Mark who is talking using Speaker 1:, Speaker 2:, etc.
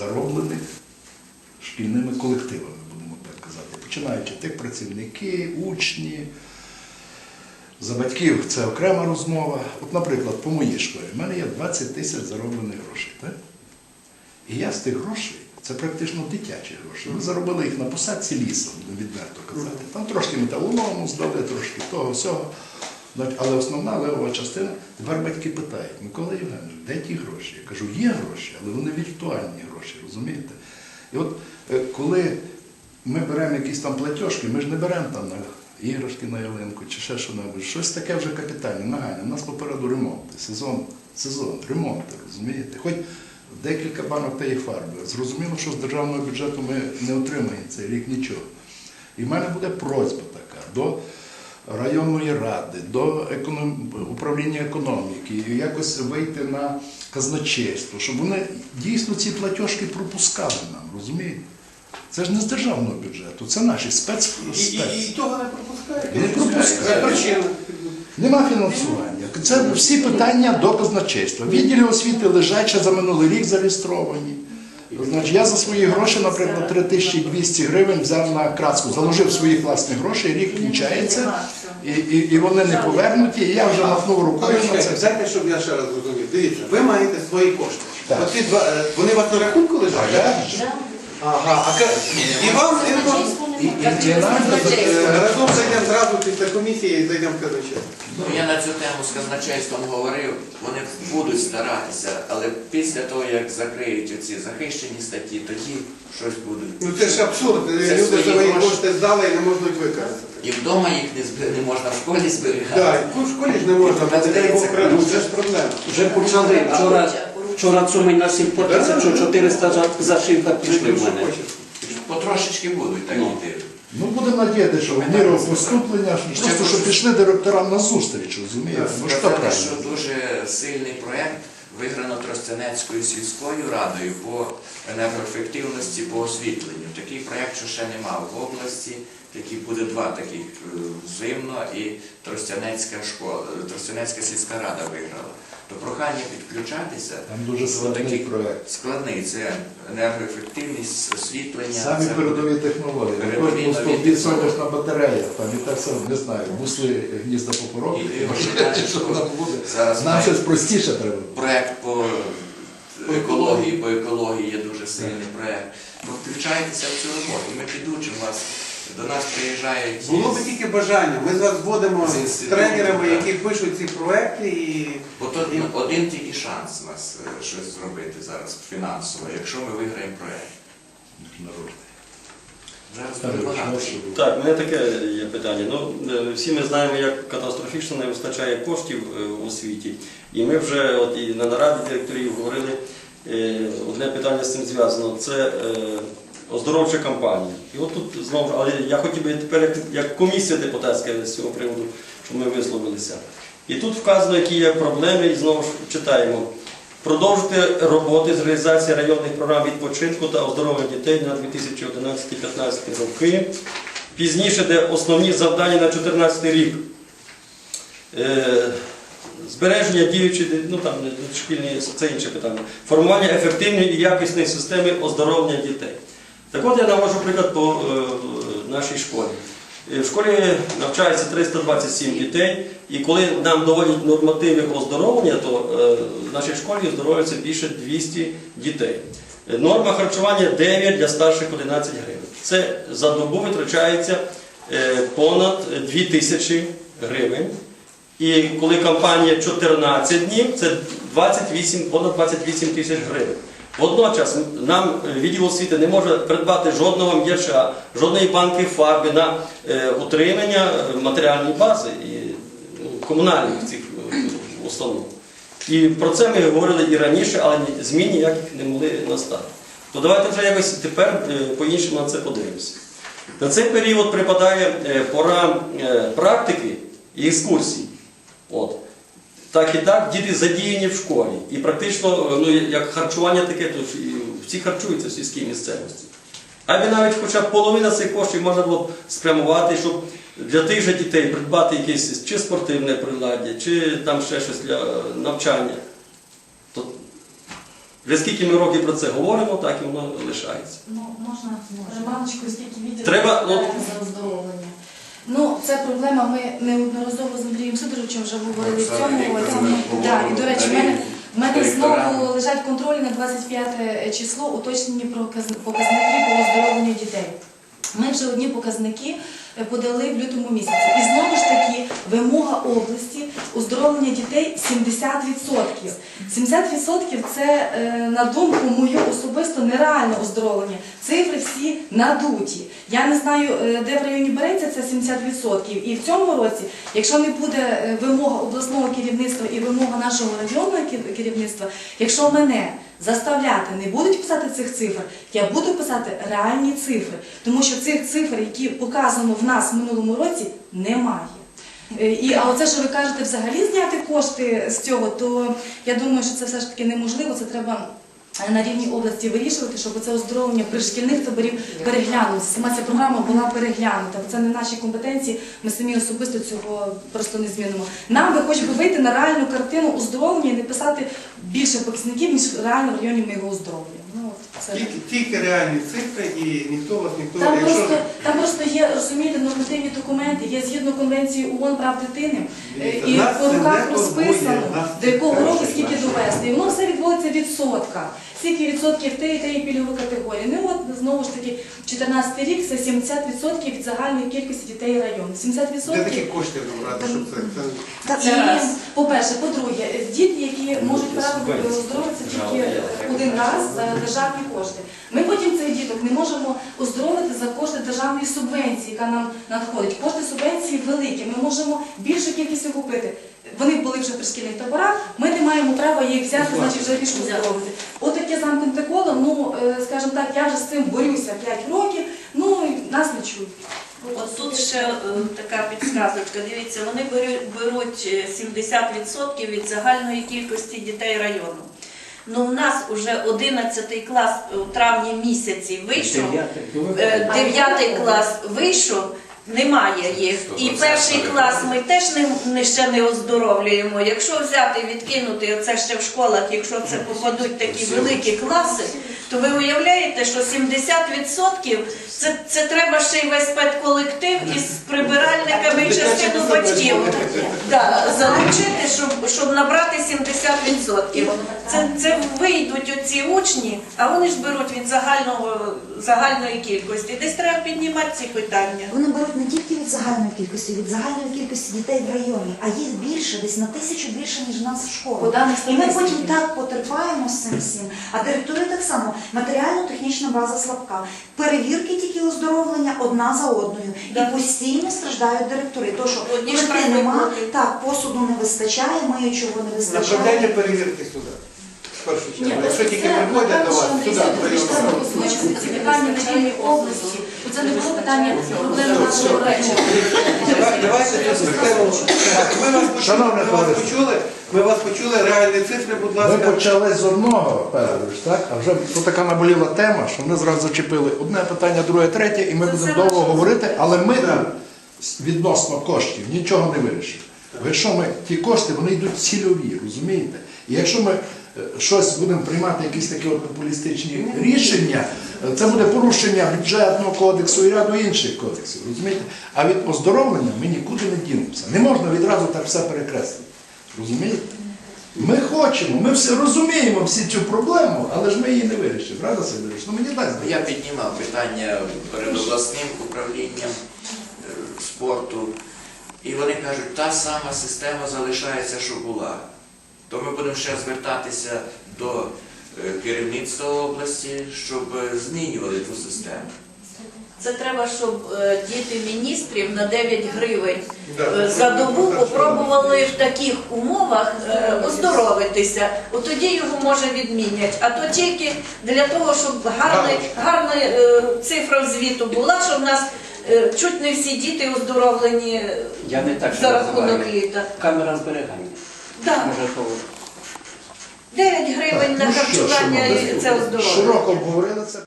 Speaker 1: зароблених шкільними колективами, будемо так казати. Починаючи тих працівники, учні. За батьків це окрема розмова. От, наприклад, по моїй школі в мене є 20 тисяч зароблених грошей. Так? І я з тих грошей, це практично дитячі гроші. Ми заробили їх на посадці будемо відверто казати. Там трошки металолому здали, трошки того, всього. Але основна левова частина, тепер батьки питають, Микола Євгенович, де ті гроші? Я кажу, є гроші, але вони віртуальні гроші, розумієте? І от е, коли ми беремо якісь там платіжки, ми ж не беремо там іграшки на ялинку чи ще що-небудь. Щось таке вже капітальне, нагальне. У нас попереду ремонти, сезон, сезон, ремонти, розумієте? Хоч декілька банок тієї фарби. Зрозуміло, що з державного бюджету ми не отримаємо цей рік нічого. І в мене буде просьба така до районної ради, до економ... управління економіки, і якось вийти на казначейство, щоб вони дійсно ці платіжки пропускали нам, розумієте? Це ж не з державного бюджету, це наші спец.
Speaker 2: І, і, і того не пропускають.
Speaker 1: Не пропускають. Нема фінансування. Це всі питання до казначейства. Відділи освіти лежать ще за минулий рік зареєстровані. Значить, я за свої гроші, наприклад, 3200 гривень взяв на краску, заложив свої власні гроші, рік кінчається, і, і, і вони не повернуті, і я вже махнув рукою на це.
Speaker 2: Дайте, щоб я ще раз зрозумів. Дивіться, ви маєте свої кошти.
Speaker 1: Так.
Speaker 2: От ці два, е, вони у вас на рахунку лежать?
Speaker 1: так?
Speaker 2: Ага, а ка- і вам і вам-
Speaker 1: і- і
Speaker 2: Е, разом зайдемо зразу після комісії і зайдемо в казначейство.
Speaker 3: Ну, я на цю тему з казначейством говорив, вони будуть старатися, але після того, як закриють оці захищені статті, тоді щось будуть.
Speaker 2: Ну це ж абсурд.
Speaker 3: Це
Speaker 2: Люди
Speaker 3: свої
Speaker 2: свої
Speaker 3: гроші.
Speaker 2: кошти здали і не можуть використати.
Speaker 3: І вдома їх не, зб- не можна в школі зберігати.
Speaker 2: Так, в школі ж не можна, бо не дай Бог крадуть, це ж проблема.
Speaker 4: Вже почали вчора, вчора цумень на 7 по 1400 за, за шибка пішли в мене.
Speaker 3: Потрошечки будуть так
Speaker 4: Ну.
Speaker 3: йти.
Speaker 1: Ну, будемо надіятися, що в міру поступлення, що просто що пішли директорам на зустріч, розумієте? Ну що
Speaker 3: Сказали,
Speaker 1: правильно?
Speaker 3: що дуже сильний проєкт виграно Тростянецькою сільською радою по енергоефективності по освітленню. Такий проєкт, що ще немає в області. Такі буде два таких е, зимно і Тростянецька школа, Тростянецька сільська рада виграла. То прохання підключатися.
Speaker 1: Там дуже складний проект.
Speaker 3: Складний це енергоефективність, освітлення.
Speaker 1: Самі
Speaker 3: це-
Speaker 1: передові технології.
Speaker 3: Передові нові
Speaker 1: сонячна батарея, там і так само, не знаю, бусли гнізда попорок, Нам щось простіше треба.
Speaker 3: проект по екології, по екології є дуже сильний проект. Ви включайтеся в цю роботу. Ми підучимо вас. До нас приїжджають
Speaker 2: Було б тільки бажання. Ми зараз зводимо
Speaker 3: З
Speaker 2: з
Speaker 3: інституту,
Speaker 2: тренерами,
Speaker 3: так.
Speaker 2: які пишуть ці проекти і
Speaker 3: Бо тут один тільки шанс у нас е, щось зробити зараз фінансово, якщо ми виграємо проект. Зараз буде багато.
Speaker 4: Так, у мене таке є питання. Ну, е, всі ми знаємо, як катастрофічно не вистачає коштів е, у освіті. І ми вже от і на нараді директорів говорили, е, одне питання з цим зв'язано це е, оздоровча кампанія. І от тут знову, але я хотів би тепер як, як комісія депутатська з цього приводу, щоб ми висловилися. І тут вказано, які є проблеми, і знову ж читаємо. Продовжити роботи з реалізації районних програм відпочинку та оздоровлення дітей на 2011-2015 роки. Пізніше, де основні завдання на 2014 рік. Е, Збереження діючої, ну там шкільні, це інше питання. Формування ефективної і якісної системи оздоровлення дітей. Так от я навожу приклад по е, нашій школі. Е, В школі навчається 327 дітей, і коли нам доводять нормативи оздоровлення, то е, в нашій школі оздоровлюється більше 200 дітей. Норма харчування 9 для старших 11 гривень. Це за добу витрачається понад 2 тисячі гривень. І коли кампанія 14 днів, це 28, понад 28 тисяч гривень. Водночас нам е, відділ освіти не може придбати жодного м'яча, жодної банки фарби на е, утримання е, матеріальної бази і ну, комунальних цих установ. І про це ми говорили і раніше, але змін ніяких не могли настати. То давайте вже якось тепер по-іншому на це подивимося. На цей період припадає пора практики і екскурсій. Так і так, діти задіяні в школі. І практично, ну, як харчування таке, то всі харчуються в сільській місцевості. Аби навіть хоча б половина цих коштів можна було б спрямувати, щоб для тих же дітей придбати якесь чи спортивне приладдя, чи там ще щось для навчання. То Вже скільки ми років про це говоримо, так і воно лишається.
Speaker 5: Ну, можна реманочку, скільки відділів
Speaker 4: Треба, ну-
Speaker 5: за оздоровлення. Ну, це проблема. Ми неодноразово з Андрієм Сидоровичем вже говорили в цьому і до речі, в мене, в мене знову лежать контролі на 25 число, уточнені показники по оздоровленню дітей. Ми вже одні показники подали в лютому місяці. І знову ж таки вимога області оздоровлення дітей 70%. 70% це, е, на думку мою особисто, нереальне оздоровлення. Цифри всі надуті. Я не знаю, е, де в районі береться це 70%. І в цьому році, якщо не буде е, вимога обласного керівництва і вимога нашого районного ке- керівництва, якщо мене заставляти не будуть писати цих цифр, я буду писати реальні цифри, тому що цих цифр, які показано в нас в минулому році, немає. Е, І а оце, що ви кажете, взагалі зняти кошти з цього, то я думаю, що це все ж таки неможливо. Це треба на рівні області вирішувати, щоб це оздоровлення пришкільних таборів переглянути. Сама ця програма була переглянута. Це не наші компетенції. Ми самі особисто цього просто не змінимо. Нам би хоч би вийти на реальну картину оздоровлення і не писати більше показників, ніж реально в районі ми його оздоровлюємо. Ну от це.
Speaker 2: Тільки, тільки реальні цифри і ніхто вас ніхто
Speaker 5: Там
Speaker 2: якщо
Speaker 5: просто, там просто є, розумієте, нормативні документи, є згідно конвенції ООН прав дитини, е,
Speaker 2: Дивіться,
Speaker 5: і по руках розписано, до якого
Speaker 2: це
Speaker 5: року
Speaker 2: перше,
Speaker 5: скільки
Speaker 2: наше.
Speaker 5: довести. І воно все відводиться відсотка. Скільки відсотків тієї та і пільгової категорії. Ну от знову ж таки, 14 рік це 70% від загальної кількості дітей району.
Speaker 2: Де такі кошти набрати, щоб це, це
Speaker 5: і,
Speaker 3: Це раз.
Speaker 5: по-перше, по-друге, діти, які можуть право здоровитися тільки один раз за державні кошти. Ми потім цих не можемо оздоровити за кошти державної субвенції, яка нам надходить. Кошти субвенції великі. Ми можемо більшу кількість охопити. Вони були вже в пришкільних таборах, ми не маємо права їх взяти, значить вже рішку оздоровити. От таке замкнуте коло, ну, е, скажімо так, я вже з цим борюся 5 років, ну, і нас не чують.
Speaker 6: От тут ще е, така підсказочка. Дивіться, вони беру- беруть е, 70% від загальної кількості дітей району. Ну, в нас вже 11 клас у травні місяці вийшов, 9 клас вийшов, немає їх. І перший клас ми теж не, не ще не оздоровлюємо. Якщо взяти, відкинути оце ще в школах, якщо це попадуть такі великі класи, то ви уявляєте, що 70% це, це треба ще й весь педколектив із прибиральниками і частину батьків да, залучити, щоб, щоб набрати 70%. Це, це вийдуть оці учні, а вони ж беруть від загального, загальної кількості. Десь треба піднімати ці питання.
Speaker 7: Вони не тільки від загальної кількості, від загальної кількості дітей в районі, а їх більше, десь на тисячу більше, ніж в нас в школах. І ми потім так потерпаємо з цим всім. А директори так само. Матеріально-технічна база слабка. Перевірки тільки оздоровлення одна за одною.
Speaker 6: Да.
Speaker 7: І постійно страждають директори. То, що плити нема, так, посуду не вистачає, миючого не
Speaker 2: направляйте перевірки сюди. В першу чергу. Якщо тільки приходять до вас, сюди,
Speaker 5: ці питання на рівні області. Це не було питання проблеми нашого.
Speaker 2: Давай- Давайте Ми
Speaker 1: Шановне
Speaker 2: ми вас почули, ми вас почули, реальні цифри, будь ласка.
Speaker 1: Ми почали з одного, Петрович, так? А вже то така наболіла тема, що вони зразу зачепили одне питання, друге, третє, і ми
Speaker 6: Це
Speaker 1: будемо довго говорити, але ми там відносно коштів нічого не вирішимо. Ви що ми, ті кошти, вони йдуть цільові, розумієте? І якщо ми е, щось будемо приймати, якісь такі от популістичні рішення, це буде порушення бюджетного кодексу і ряду інших кодексів, розумієте? А від оздоровлення ми нікуди не дінемося. Не можна відразу так все перекреслити. Розумієте? Ми хочемо, ми все розуміємо всі цю проблему, але ж ми її не вирішимо. Правда, Сидорович? Ну мені так
Speaker 3: Я піднімав питання перед обласним управлінням е, спорту, і вони кажуть, та сама система залишається, що була. То ми будемо ще звертатися до е, керівництва області, щоб е, змінювали ту систему.
Speaker 6: Це треба, щоб е, діти міністрів на 9 гривень за добу попробували в таких умовах оздоровитися. От тоді його може відмінять. А то тільки для того, щоб гарна, гарна цифра в звіту була, щоб в нас чуть не всі діти оздоровлені
Speaker 8: Я не так
Speaker 6: за рахунок літа.
Speaker 8: Камера зберігання.
Speaker 6: Да.
Speaker 8: Може, то
Speaker 6: 9 гривень на
Speaker 1: Ну
Speaker 6: харчування і це оздоровлення.
Speaker 1: Широко обговорили це.